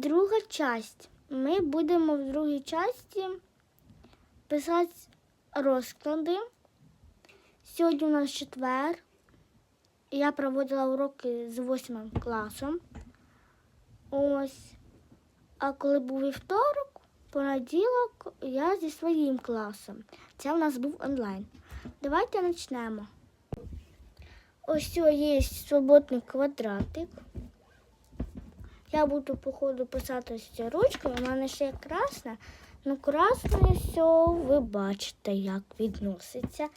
друга часть. Ми будемо в другій часті писати розклади. Сьогодні у нас четвер. Я проводила уроки з восьмим класом. Ось. А коли був вівторок, понеділок, я зі своїм класом. Це у нас був онлайн. Давайте почнемо. Ось є свободний квадратик. Я буду, походу, писати цією ручкою. У мене ще красна. Ну, красне все, ви бачите, як відноситься.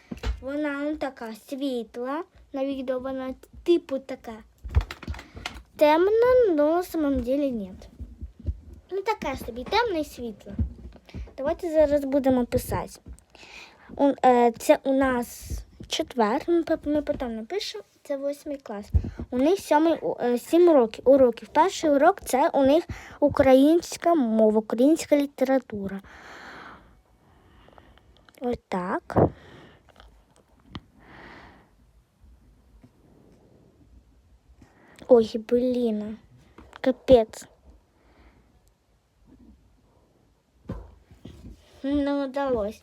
Вона ну, така світла. На відео вона типу така темна, але на самом деле нет. Ну, таке собі, темне і світле. Давайте зараз будемо писати. Е, Це у нас четвер, ми потім напишемо, це восьмий клас. У них сьомий, е, сім років, уроків. Перший урок це у них українська мова, українська література. Ось так. Ой, блін. Капець. Не вдалося.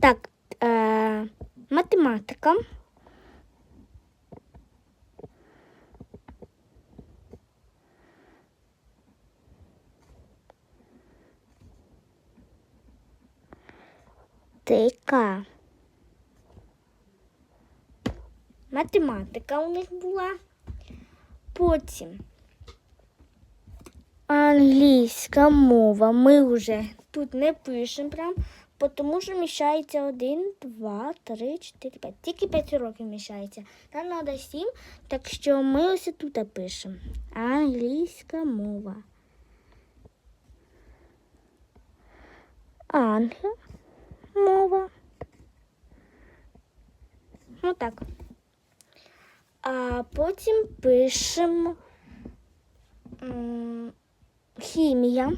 Так, е, математика. Тика. Математика у них була. Потім англійська мова. Ми вже тут не пишемо прям, тому що мішається один, два, три, чотири, п'ять. Тільки п'ять років мішається. Там треба сім, так що ми ось тут пишемо. Англійська мова. Ангел мова. Ну так. А потім пишемо хімія.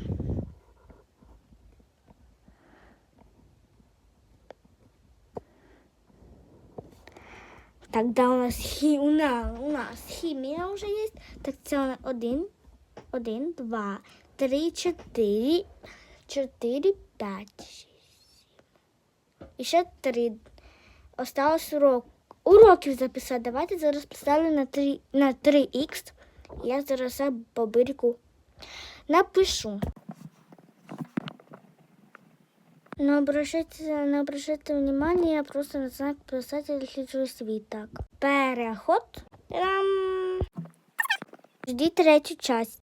Так, да, у нас хі... у, нас, у нас хімія вже є. Так це один, один, два, три, чотири, чотири, п'ять, шість, сім. І ще три. Осталось урок. Уроків записати. Давайте зараз поставлю на 3, на 3х. Я зараз все по бирку напишу. Не обращайте, не обращайте внимания, я просто знаю, как писать литературу світ. Переход. Там. Жди третю часть.